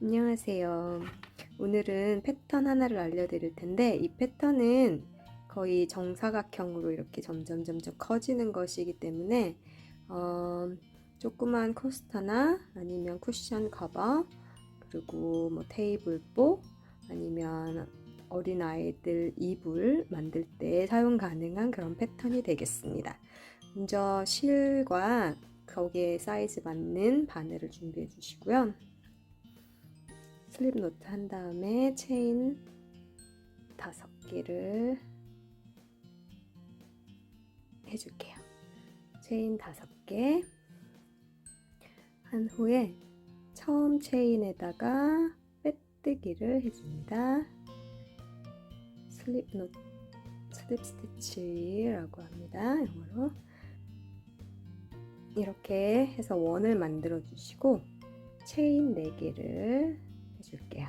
안녕하세요. 오늘은 패턴 하나를 알려드릴 텐데 이 패턴은 거의 정사각형으로 이렇게 점점 점점 커지는 것이기 때문에 어, 조그만 코스터나 아니면 쿠션 커버 그리고 뭐 테이블보 아니면 어린 아이들 이불 만들 때 사용 가능한 그런 패턴이 되겠습니다. 먼저 실과 거기에 사이즈 맞는 바늘을 준비해 주시고요. 슬립 노트 한 다음에 체인 다섯 개를 해줄게요. 체인 다섯 개. 한 후에 처음 체인에다가 빼뜨기를 해줍니다. 슬립 노 슬립 스티치라고 합니다. 영어로 이렇게 해서 원을 만들어 주시고 체인 4개를 해 줄게요.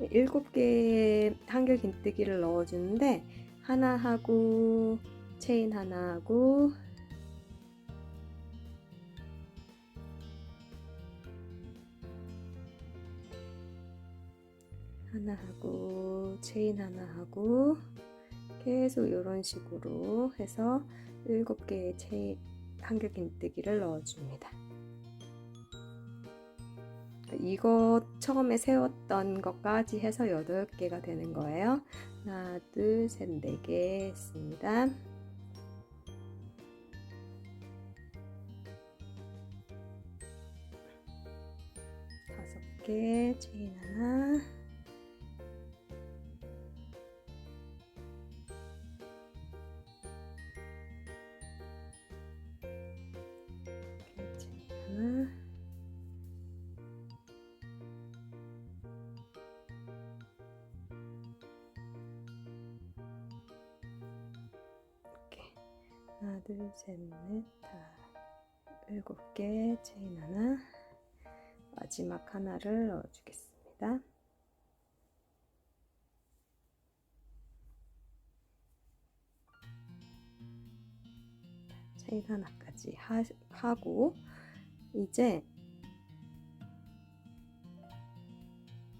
7개의 한결 긴뜨기를 넣어주는데 하나 하고 체인 하나 하고 하나 하고 체인 하나 하고 계속 이런 식으로 해서 7개의 체인 한결 긴뜨기를 넣어줍니다. 이거 처음에 세웠던 것까지 해서 8개가 되는 거예요. 하나, 둘, 셋, 네 개 했습니다. 다섯 개, 체인 하나. 셋넷 다 일곱 개 체인 하나 마지막 하나를 넣어주겠습니다. 체인 하나까지 하, 하고 이제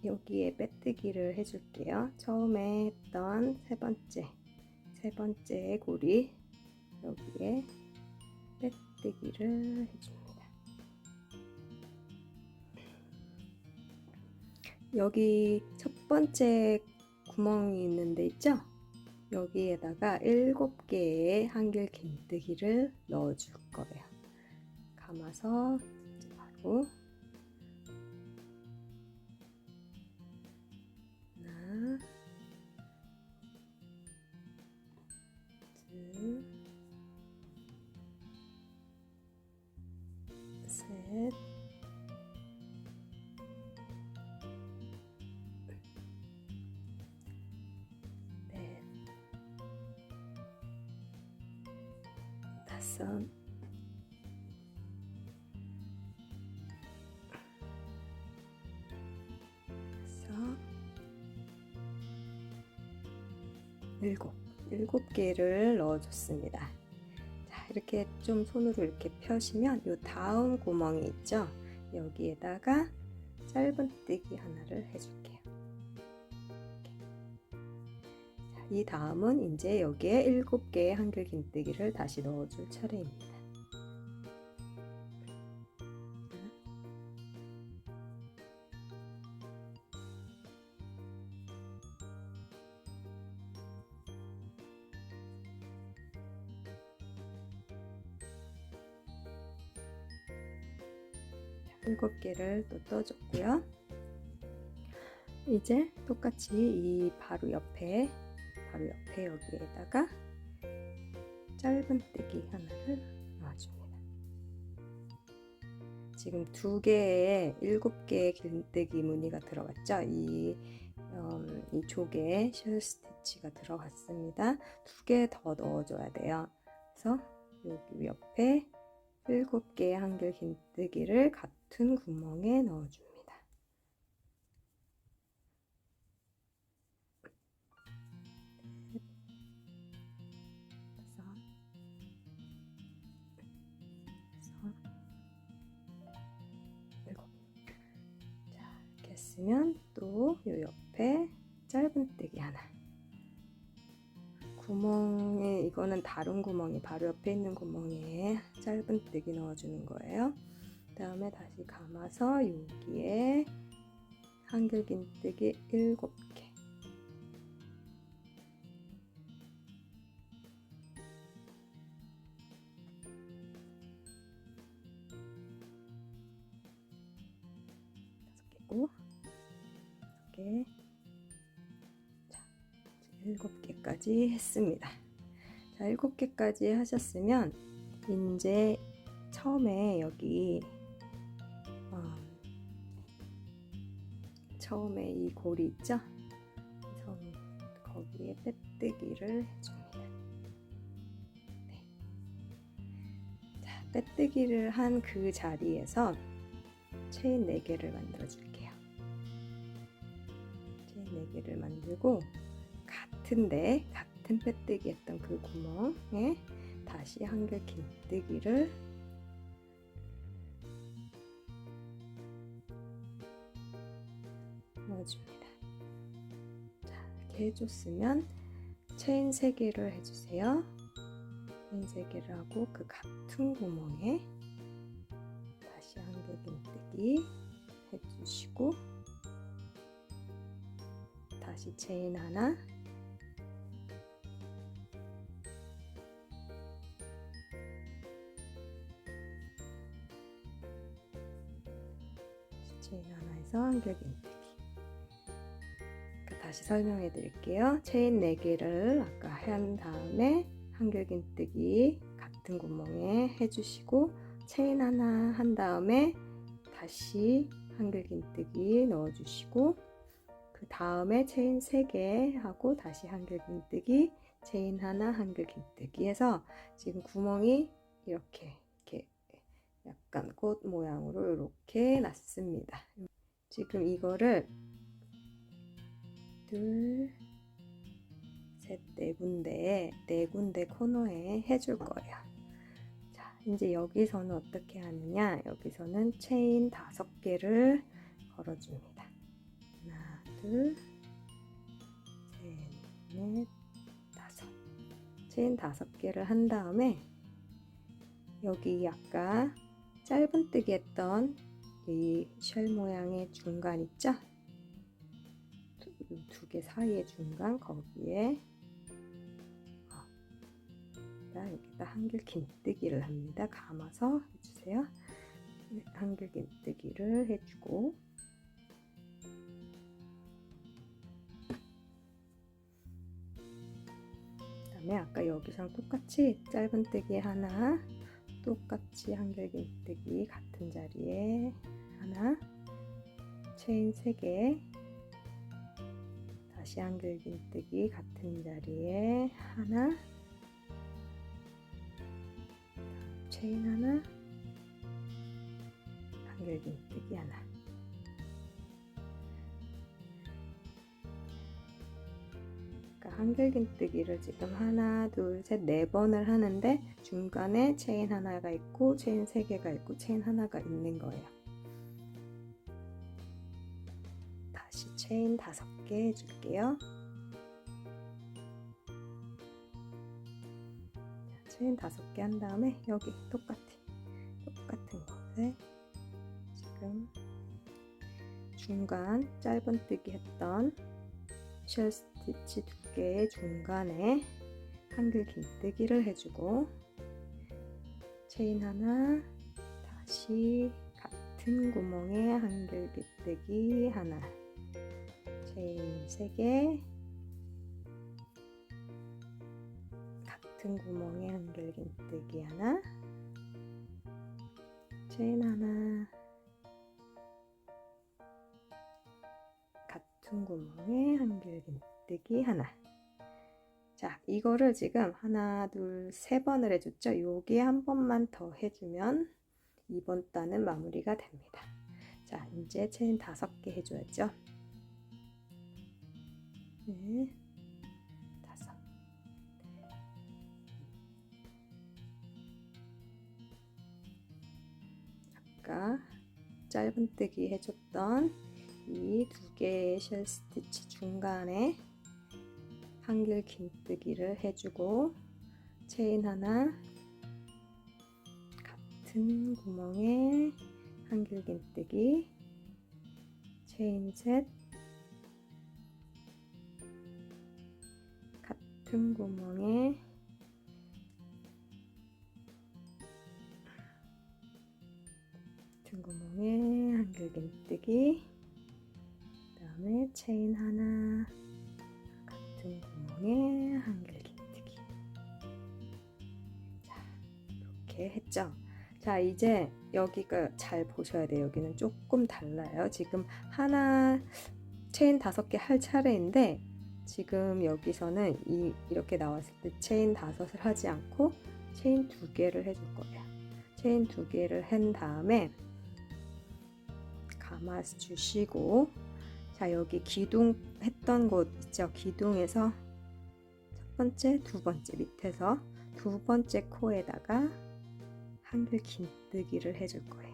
여기에 빼뜨기를 해줄게요. 처음에 했던 세 번째 세 번째 고리 여기에 빼뜨기를 해줍니다. 여기 첫 번째 구멍이 있는데 있죠? 여기에다가 일곱 개의 한길 긴뜨기를 넣어줄 거예요. 감아서 바로 셋, 넷, 다섯, 여섯, 일곱. 일곱 개를 넣어줬습니다. 자, 이렇게 좀 손으로 이렇게 펴시면 이 다음 구멍이 있죠? 여기에다가 짧은뜨기 하나를 해줄게요. 자, 이 다음은 이제 여기에 일곱 개의 한글 긴뜨기를 다시 넣어줄 차례입니다. 개를 또 떠줬고요. 이제 똑같이 이 바로 옆에 바로 옆에 여기에다가 짧은뜨기 하나를 넣어줍니다. 지금 두 개의 일곱 개의 긴뜨기 무늬가 들어갔죠. 이, 음, 이 조개 실 스티치가 들어갔습니다. 두 개 더 넣어줘야 돼요. 그래서 여기 옆에 일곱 개의 한길 긴뜨기를 같은 구멍에 넣어줍니다. 해줬으면 또 요 옆에 짧은뜨기 하나 구멍에 이거는 다른 구멍이 바로 옆에 있는 구멍에 짧은뜨기 넣어주는 거예요. 그 다음에 다시 감아서 여기에 한길긴뜨기 7개 다섯 개고 다섯 개 자, 일곱 개까지 했습니다. 자, 일곱 개까지 하셨으면 이제 처음에 여기 처음에 이 고리 있죠? 처음 거기에 빼뜨기를 해줍니다. 네. 자, 빼뜨기를 한 그 자리에서 체인 4개를 만들어 줄게요. 체인 4개를 만들고 같은데 같은 빼뜨기 했던 그 구멍에 다시 한글 긴뜨기를 넣어줍니다. 자, 이렇게 해줬으면 체인 3개를 해주세요. 체인 3개를 하고 그 같은 구멍에 다시 한글 긴뜨기 해주시고 다시 체인 하나 설명해 드릴게요 체인 4개를 아까 한 다음에 한글 긴뜨기 같은 구멍에 해주시고 체인 하나 한 다음에 다시 한글 긴뜨기 넣어주시고 그 다음에 체인 3개 하고 다시 한글 긴뜨기 체인 하나 한글 긴뜨기 해서 지금 구멍이 이렇게 약간 꽃 모양으로 이렇게 났습니다. 지금 이거를 둘, 셋, 네 군데, 네 군데 코너에 해줄 거예요. 자, 이제 여기서는 어떻게 하느냐? 여기서는 체인 다섯 개를 걸어줍니다. 하나, 둘, 셋, 넷, 다섯. 체인 다섯 개를 한 다음에 여기 아까 짧은뜨기 했던 이 쉘 모양의 중간 있죠? 두 개 사이의 중간 거기에 어, 여기다 한길 긴뜨기를 합니다. 감아서 해주세요. 네, 한길 긴뜨기를 해주고 그다음에 아까 여기서랑 똑같이 짧은뜨기 하나 똑같이 한결긴뜨기 같은 자리에 하나 체인 3개 다시 한결긴뜨기 같은 자리에 하나 체인 하나 한결긴뜨기 하나 한길긴뜨기를 지금 하나, 둘, 셋, 네 번을 하는데 중간에 체인 하나가 있고 체인 세 개가 있고 체인 하나가 있는 거예요. 다시 체인 다섯 개 해줄게요. 체인 다섯 개 한 다음에 여기 똑같이 똑같은 곳에 지금 중간 짧은뜨기 했던 쉘 스티치 두 개의 중간에 한글 긴뜨기를 해주고 체인 하나 다시 같은 구멍에 한글 긴뜨기 하나 체인 3개 같은 구멍에 한글 긴뜨기 하나 체인 하나 같은 구멍에 한글 긴뜨기 하나 자, 이거를 지금 하나, 둘, 세 번을 해줬죠. 여기에 한 번만 더 해주면 이번 단은 마무리가 됩니다. 자, 이제 체인 다섯 개 해줘야죠. 네. 아까 짧은뜨기 해줬던 여기 두 개의 쉘 스티치 중간에 한길 긴뜨기를 해주고 체인 하나 같은 구멍에 한길 긴뜨기 체인 셋 같은 구멍에 같은 구멍에 한길 긴뜨기. 그 다음에 체인 하나 같은 구멍에 한길 긴뜨기. 자 이렇게 했죠. 자 이제 여기가 잘 보셔야 돼요. 여기는 조금 달라요. 지금 하나 체인 다섯 개 할 차례인데 지금 여기서는 이, 이렇게 나왔을 때 체인 다섯을 하지 않고 체인 두 개를 해줄 거예요. 체인 두 개를 한 다음에 감아 주시고 자 여기 기둥 했던 곳 있죠? 기둥에서 첫 번째 두 번째 밑에서 두 번째 코에다가 한글 긴뜨기를 해줄 거예요.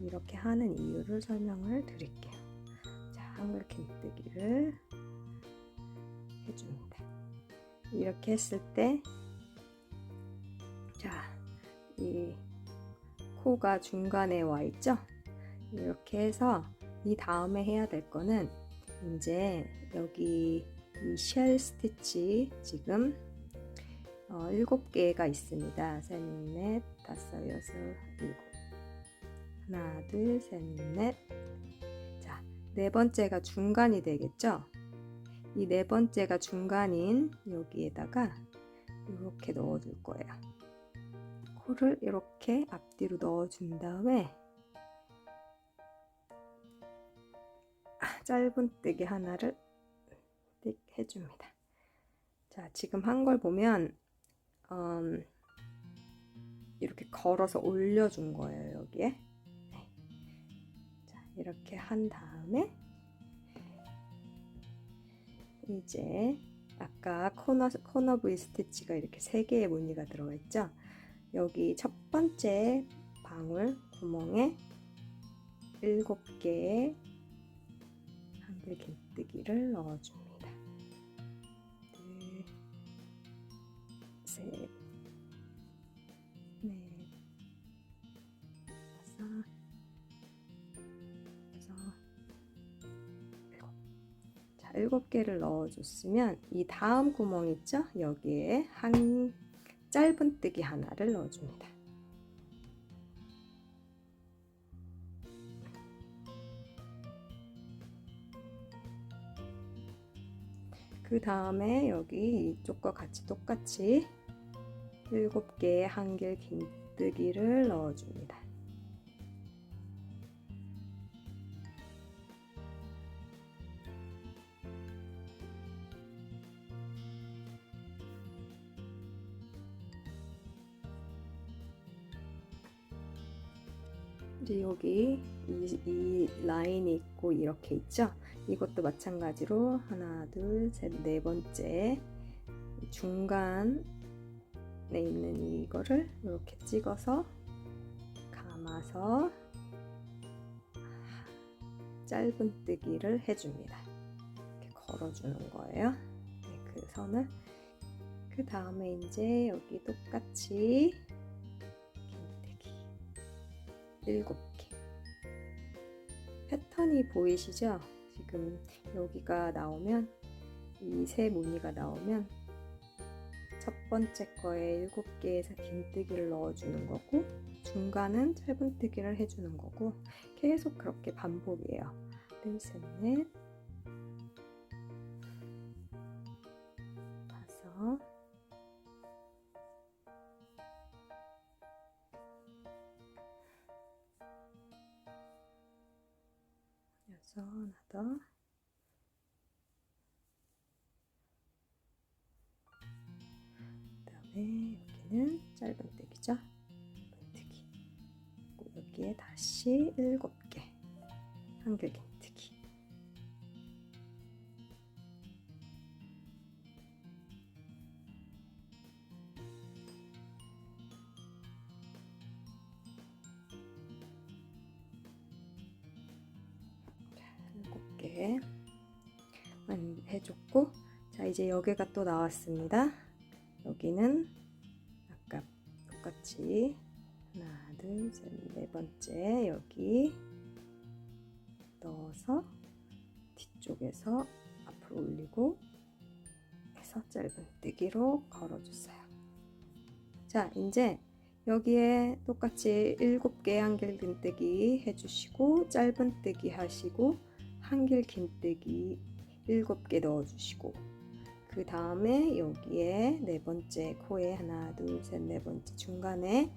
이렇게 하는 이유를 설명을 드릴게요. 자 한글 긴뜨기를 해줍니다 이렇게 했을 때 자, 이 코가 중간에 와 있죠? 이렇게 해서 이 다음에 해야 될 거는 이제 여기 이 쉘 스티치 지금 어, 7개가 있습니다. 셋, 넷, 다섯, 여섯, 일곱. 하나, 둘, 셋, 넷. 자, 네 번째가 중간이 되겠죠? 이 네 번째가 중간인 여기에다가 이렇게 넣어줄 거예요. 코를 이렇게 앞뒤로 넣어준 다음에 짧은뜨기 하나를 띡 해줍니다. 자, 지금 한 걸 보면 음, 이렇게 걸어서 올려준 거예요, 여기에. 네. 자, 이렇게 한 다음에 이제 아까 코너, 코너 V 스티치가 이렇게 세 개의 무늬가 들어가 있죠? 여기 첫 번째 방울 구멍에 일곱 개의 한글 긴뜨기를 넣어줍니다. 둘, 셋, 7개를 넣어줬으면 이 다음 구멍 있죠? 여기에 한 짧은뜨기 하나를 넣어줍니다. 그 다음에 여기 이쪽과 같이 똑같이 7개의 한길 긴뜨기를 넣어줍니다. 이제 여기 이, 이 라인이 있고 이렇게 있죠? 이것도 마찬가지로 하나, 둘, 셋, 네 번째 중간에 있는 이거를 이렇게 찍어서 감아서 짧은뜨기를 해줍니다. 이렇게 걸어주는 거예요. 네, 그 선을 그 다음에 이제 여기 똑같이 7개. 패턴이 보이시죠? 지금 여기가 나오면 이 세 무늬가 나오면 첫 번째 거에 7개에서 긴뜨기를 넣어주는 거고 중간은 짧은뜨기를 해주는 거고 계속 그렇게 반복이에요. 둘, 셋, 넷 다섯 하나 더. 그다음에 여기는 짧은뜨기죠. 짧은뜨기. 여기에 다시 일곱 개 한글 긴뜨기. 이제 여기가 또 나왔습니다. 여기는 아까 똑같이 하나 둘 셋 네 번째 여기 넣어서 뒤쪽에서 앞으로 올리고 해서 짧은뜨기로 걸어줬어요. 자 이제 여기에 똑같이 7개 한길 긴뜨기 해주시고 짧은뜨기 하시고 한길 긴뜨기 7개 넣어주시고 그 다음에 여기에 네 번째 코에 하나 둘 셋 네 번째 중간에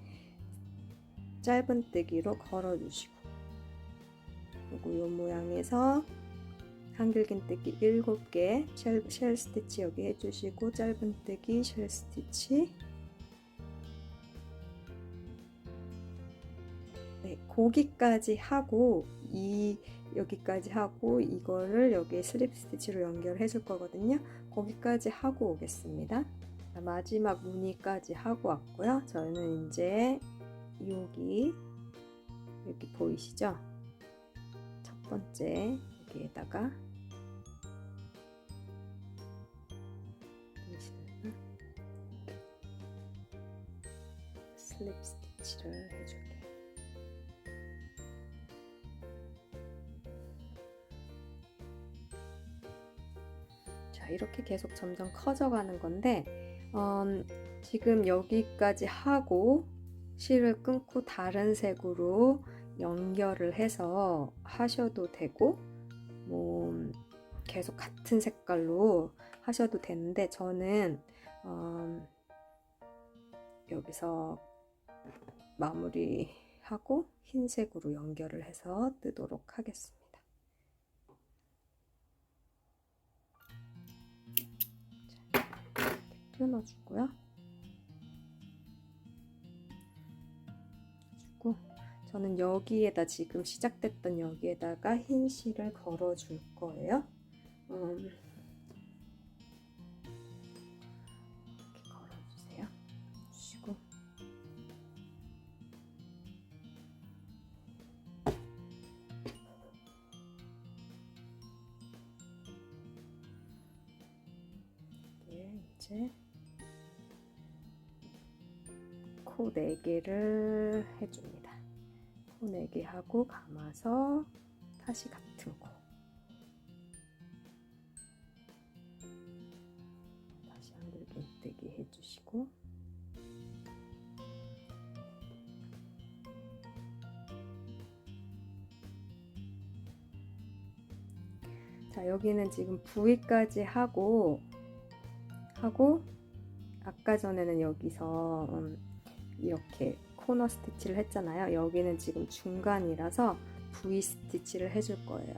짧은뜨기로 걸어주시고 그리고 요 모양에서 한길 긴뜨기 7개 쉘, 쉘 스티치 여기 해주시고 짧은뜨기 쉘 스티치 네, 거기까지 하고 이 여기까지 하고 이거를 여기 슬립 스티치로 연결해 줄 거거든요. 거기까지 하고 오겠습니다. 자, 마지막 무늬까지 하고 왔고요. 저는 이제 여기 여기 보이시죠? 첫 번째 여기에다가? 슬립 이렇게 계속 점점 커져가는 건데, 음, 지금 여기까지 하고 실을 끊고 다른 색으로 연결을 해서 하셔도 되고, 뭐, 계속 같은 색깔로 하셔도 되는데, 저는, 음, 여기서 마무리하고 흰색으로 연결을 해서 뜨도록 하겠습니다. 끊어주고요. 주고 저는 여기에다 지금 시작됐던 여기에다가 흰 실을 걸어줄 거예요. 음, 코 4개를 해줍니다. 코 4개 하고 감아서 다시 같은 코. 다시 한글 긴뜨기 해주시고 자 여기는 지금 부위까지 하고 하고 아까 전에는 여기서 음, 이렇게 코너 스티치를 했잖아요. 여기는 지금 중간이라서 V 스티치를 해줄 거예요.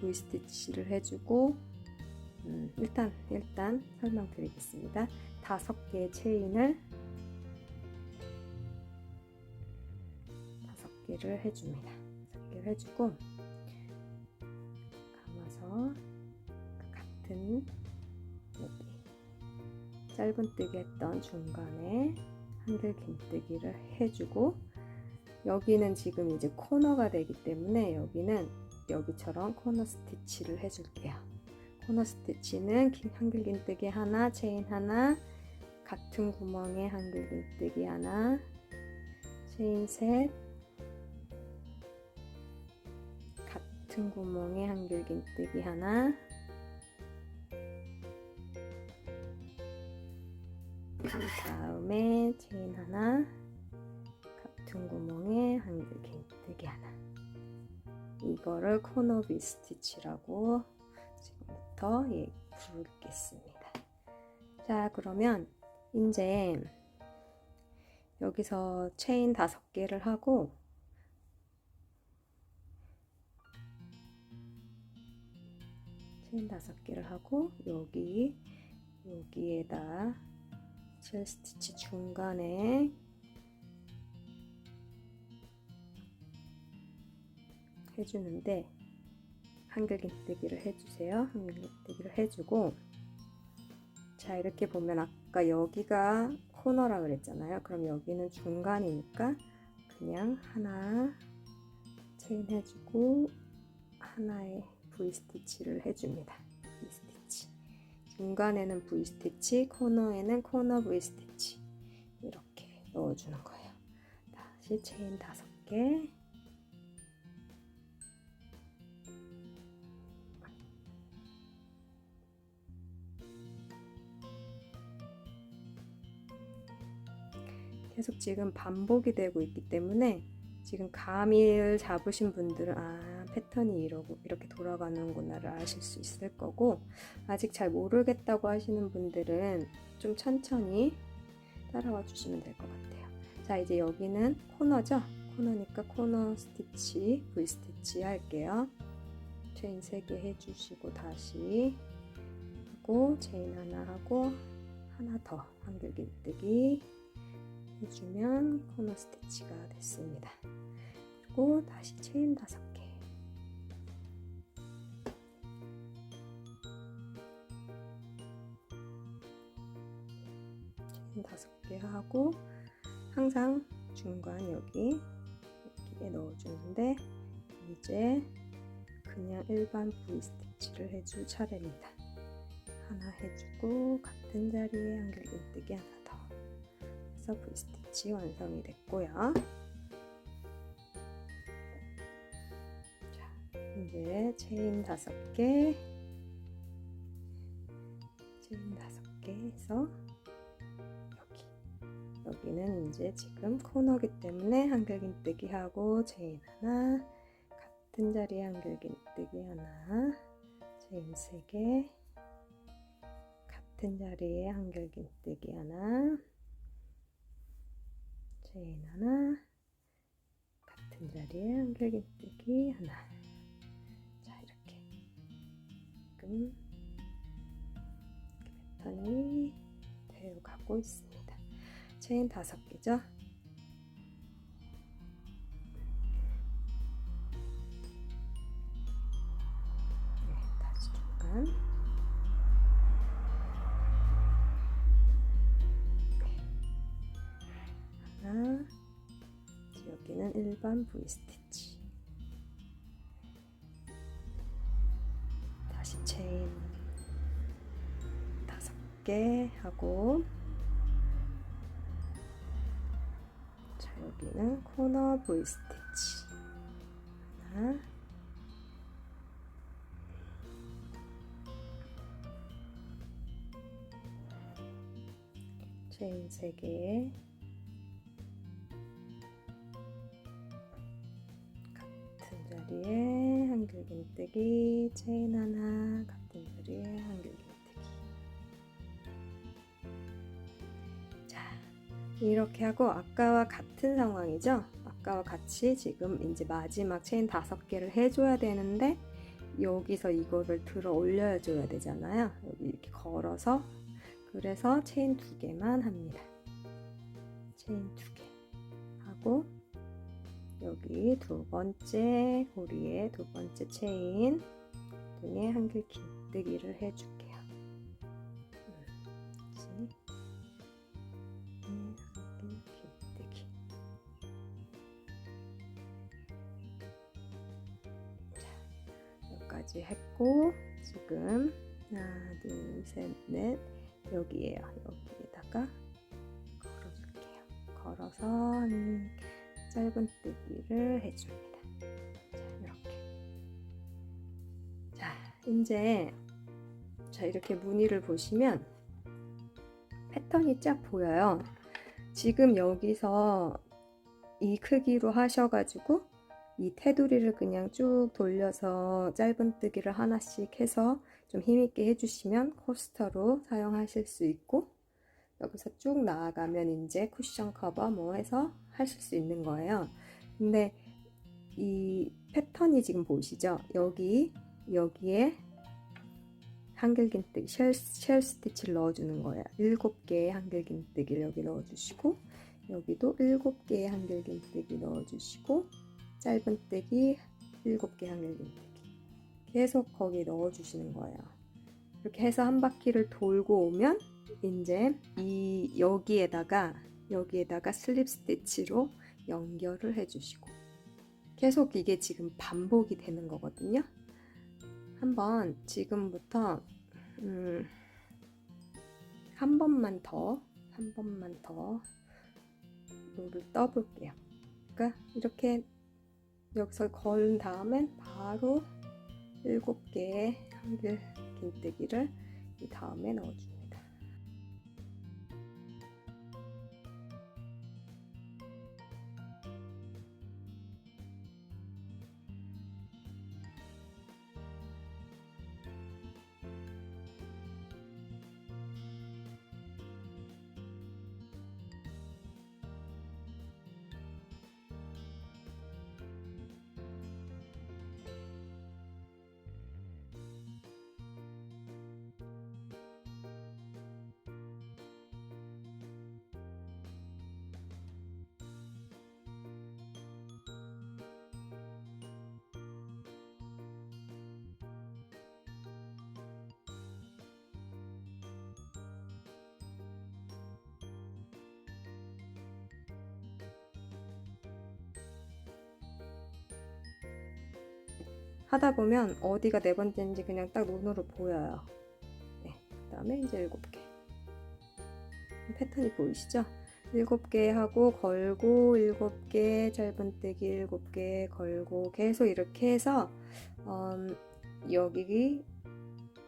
V 스티치를 해주고 음, 일단 일단 설명드리겠습니다. 다섯 개의 체인을 다섯 개를 해줍니다. 다섯 개를 해주고 감아서 같은 여기 짧은뜨기 했던 중간에 한글 긴뜨기를 해주고 여기는 지금 이제 코너가 되기 때문에 여기는 여기처럼 코너 스티치를 해줄게요. 코너 스티치는 긴- 한글 긴뜨기 하나, 체인 하나, 같은 구멍에 한글 긴뜨기 하나, 체인 셋, 같은 구멍에 한글 긴뜨기 하나, 다음에 체인 하나 같은 구멍에 한글 긴뜨기 하나. 이거를 코너비 스티치라고 지금부터 예, 부르겠습니다. 자 그러면 이제 여기서 체인 다섯 개를 하고 체인 다섯 개를 하고 여기 여기에다 젤 스티치 중간에 해주는데 한글 긴뜨기를 해주세요. 한글 긴뜨기를 해주고 자 이렇게 보면 아까 여기가 코너라 그랬잖아요. 그럼 여기는 중간이니까 그냥 하나 체인 해주고 하나의 V 스티치를 해줍니다. 중간에는 V 스티치, 코너에는 코너 V 스티치 이렇게 넣어주는 거예요. 다시 체인 다섯 개. 계속 지금 반복이 되고 있기 때문에 지금 감을 잡으신 분들은 아 패턴이 이러고 이렇게 돌아가는구나를 아실 수 있을 거고 아직 잘 모르겠다고 하시는 분들은 좀 천천히 따라와 주시면 될 것 같아요. 자 이제 여기는 코너죠? 코너니까 코너 스티치, V 스티치 할게요. 체인 3개 해주시고 다시 하고 체인 하나 하고 하나 더 한길긴뜨기 해주면 코너 스티치가 됐습니다. 그리고 다시 체인 다섯 개. 체인 다섯 개 하고 항상 중간 여기 여기에 넣어주는데 이제 그냥 일반 V 스티치를 해줄 차례입니다. 하나 해주고 같은 자리에 한길긴뜨기 하나 더. 해서 V 스티치 완성이 됐고요. 자, 이제 체인 다섯 개, 체인 다섯 개 해서 여기 여기는 이제 지금 코너기 때문에 한길긴뜨기 하고 체인 하나, 같은 자리에 한길긴뜨기 하나, 체인 세 개. 같은 자리에 한길긴뜨기 하나 체인 하나 같은 자리에 한길긴뜨기 하나 자 이렇게 지금 패턴이 되어 가고 있습니 다 체인 다섯 개죠? 네, 다시 중간 하나. 여기는 일반 V 스티치. 다시 체인. 다섯 개 하고 여기는 코너 V 스티치. 하나. 체인 세 개. 같은 자리에 한길긴뜨기. 체인 하나 같은 자리에 한길긴뜨기 이렇게 하고 아까와 같은 상황이죠? 아까와 같이 지금 이제 마지막 체인 다섯 개를 해줘야 되는데 여기서 이거를 들어 올려 줘야 되잖아요. 여기 이렇게 걸어서 그래서 체인 두 개만 합니다. 체인 두 개 하고 여기 두 번째 고리에 두 번째 체인 등에 한길 긴뜨기를 해줄게요. 여기까지 했고 지금 하나, 둘, 셋, 넷 여기에요. 여기에다가 걸어줄게요. 걸어서 한 짧은뜨기를 해줍니다. 자, 이렇게. 자, 이제 자 이렇게 무늬를 보시면 패턴이 쫙 보여요. 지금 여기서 이 크기로 하셔가지고 이 테두리를 그냥 쭉 돌려서 짧은뜨기를 하나씩 해서 좀 힘있게 해주시면 코스터로 사용하실 수 있고 여기서 쭉 나아가면 이제 쿠션 커버 뭐 해서 하실 수 있는 거예요. 근데 이 패턴이 지금 보이시죠? 여기 여기에 한길긴뜨기 쉘, 쉘 스티치를 넣어주는 거예요. 7개의 한길긴뜨기를 여기 넣어주시고 여기도 7개의 한길긴뜨기 넣어주시고 짧은뜨기 7개 한길긴뜨기 계속 거기 넣어주시는 거예요. 이렇게 해서 한 바퀴를 돌고 오면 이제 이 여기에다가 여기에다가 슬립 스티치로 연결을 해주시고 계속 이게 지금 반복이 되는 거거든요. 한번 지금부터 음, 한 번만 더, 한 번만 더 롤을 떠볼게요. 그러니까 이렇게 여기서 걸은 다음엔 바로 일곱 개의 한글 긴뜨기를 이 다음에 넣어줍니다. 하다 보면 어디가 네 번째인지 그냥 딱 눈으로 보여요. 네, 그 다음에 이제 일곱 개. 패턴이 보이시죠? 일곱 개 하고 걸고 일곱 개 짧은뜨기 일곱 개 걸고 계속 이렇게 해서 음, 여기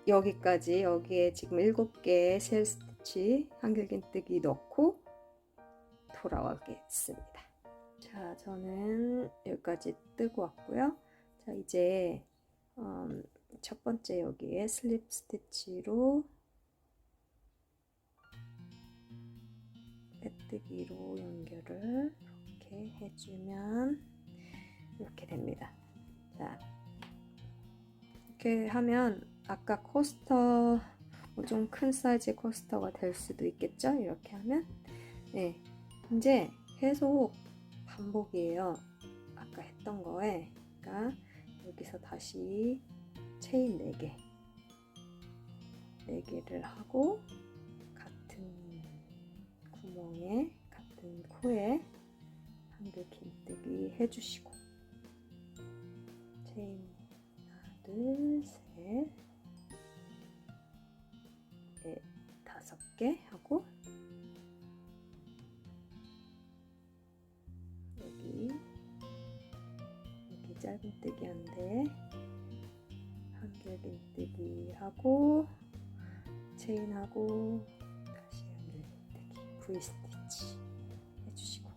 여기까지 여기에 지금 일곱 개의 셀 스티치 한길긴뜨기 넣고 돌아오겠습니다. 자, 저는 여기까지 뜨고 왔고요. 자, 이제 음, 첫 번째 여기에 슬립 스티치로 빼뜨기로 연결을 이렇게 해주면 이렇게 됩니다. 자, 이렇게 하면 아까 코스터 뭐 좀 큰 사이즈의 코스터가 될 수도 있겠죠? 이렇게 하면 네, 이제 계속 반복이에요. 아까 했던 거에 그러니까 여기서 다시 체인 4개. 4개를 하고 같은 구멍에 같은 코에 한글 긴뜨기 해주시고. 체인 하나 둘셋. 넷, 다섯 개 짧은뜨기 한대 한길 긴뜨기 하고 체인하고 다시 한길 긴뜨기 V 스티치 해주시고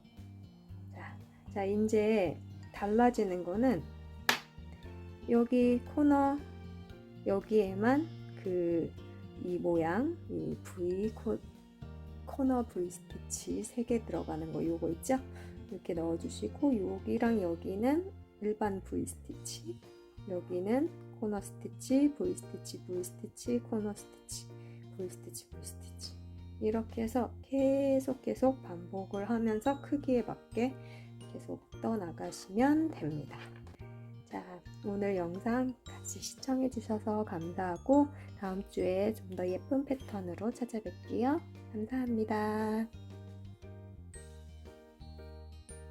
자, 자 이제 달라지는 거는 여기 코너 여기에만 그 이 모양 이 V 코, 코너 V 스티치 3개 들어가는 거 요거 있죠? 이렇게 넣어주시고 여기랑 여기는 일반 V 스티치 여기는 코너 스티치 V 스티치 V 스티치 코너 스티치 V 스티치 V 스티치 이렇게 해서 계속 계속 반복을 하면서 크기에 맞게 계속 떠나가시면 됩니다. 자, 오늘 영상 같이 시청해 주셔서 감사하고 다음 주에 좀 더 예쁜 패턴으로 찾아뵐게요. 감사합니다.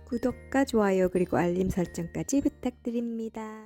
구독과 좋아요 그리고 알림 설정까지 부탁드립니다.